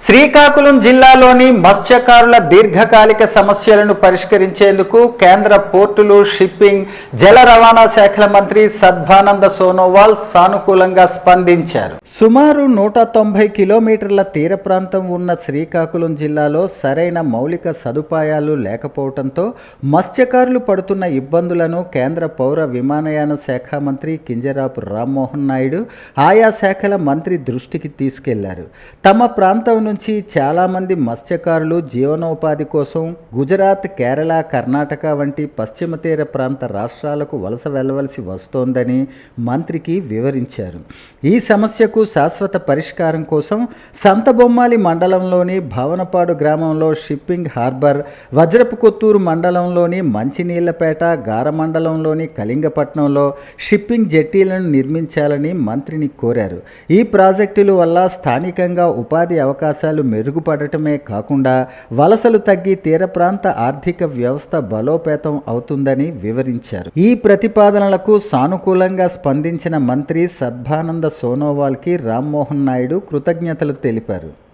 శ్రీకాకుళం జిల్లాలోని మత్స్యకారుల దీర్ఘకాలిక సమస్యలను పరిష్కరించేందుకు కేంద్ర పోర్టులు షిప్పింగ్ జల రవాణా శాఖల మంత్రి సద్భానంద సోనోవాల్ సానుకూలంగా స్పందించారు. సుమారు నూట తొంభై కిలోమీటర్ల తీర ప్రాంతం ఉన్న శ్రీకాకుళం జిల్లాలో సరైన మౌలిక సదుపాయాలు లేకపోవడంతో మత్స్యకారులు పడుతున్న ఇబ్బందులను కేంద్ర పౌర విమానయాన శాఖ మంత్రి కింజరాపు రామ్మోహన్ నాయుడు ఆయా శాఖల మంత్రి దృష్టికి తీసుకెళ్ళారు. తమ ప్రాంతం నుంచి చాలామంది మత్స్యకారులు జీవనోపాధి కోసం గుజరాత్ కేరళ కర్ణాటక వంటి పశ్చిమ తీర ప్రాంత రాష్ట్రాలకు వలస వెళ్ళవలసి వస్తోందని మంత్రికి వివరించారు. ఈ సమస్యకు శాశ్వత పరిష్కారం కోసం సంతబొమ్మాలి మండలంలోని భావనపాడు గ్రామంలో షిప్పింగ్ హార్బర్ వజ్రపు కొత్తూరు మండలంలోని మంచినీళ్ళపేట గార మండలంలోని కళింగపట్నంలో షిప్పింగ్ జెట్టీలను నిర్మించాలని మంత్రిని కోరారు. ఈ ప్రాజెక్టుల వల్ల స్థానికంగా ఉపాధి అవకాశం అవకాశాలు మెరుగుపడటమే కాకుండా వలసలు తగ్గి తీర ప్రాంత ఆర్థిక వ్యవస్థ బలోపేతం అవుతుందని వివరించారు. ఈ ప్రతిపాదనలకు సానుకూలంగా స్పందించిన మంత్రి సద్భానంద సోనోవాల్కి రామ్మోహన్ నాయుడు కృతజ్ఞతలు తెలిపారు.